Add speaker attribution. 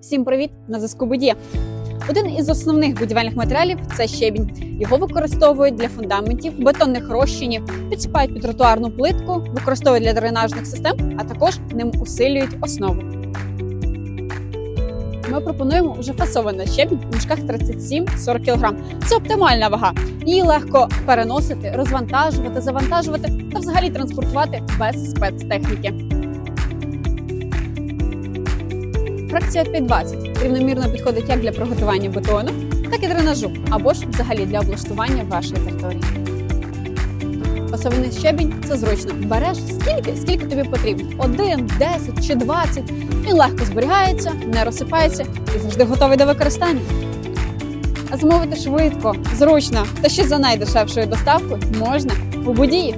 Speaker 1: Всім привіт! На зв'язку Будія. Один із основних будівельних матеріалів це щебінь. Його використовують для фундаментів, бетонних розчинів, підсипають під тротуарну плитку, використовують для дренажних систем, а також ним усилюють основу. Ми пропонуємо вже фасований щебінь в мішках 37-40 кг. Це оптимальна вага. Її легко переносити, розвантажувати, завантажувати та взагалі транспортувати без спецтехніки. Фракція 520 рівномірно підходить як для приготування бетону, так і дренажу, або ж взагалі для облаштування вашої території. Фасований щебінь це зручно. Береш скільки, скільки тобі потрібно: один, 10 чи 20. Він легко зберігається, не розсипається і завжди готовий до використання. А замовити швидко, зручно та ще за найдешевшою доставкою можна у будії.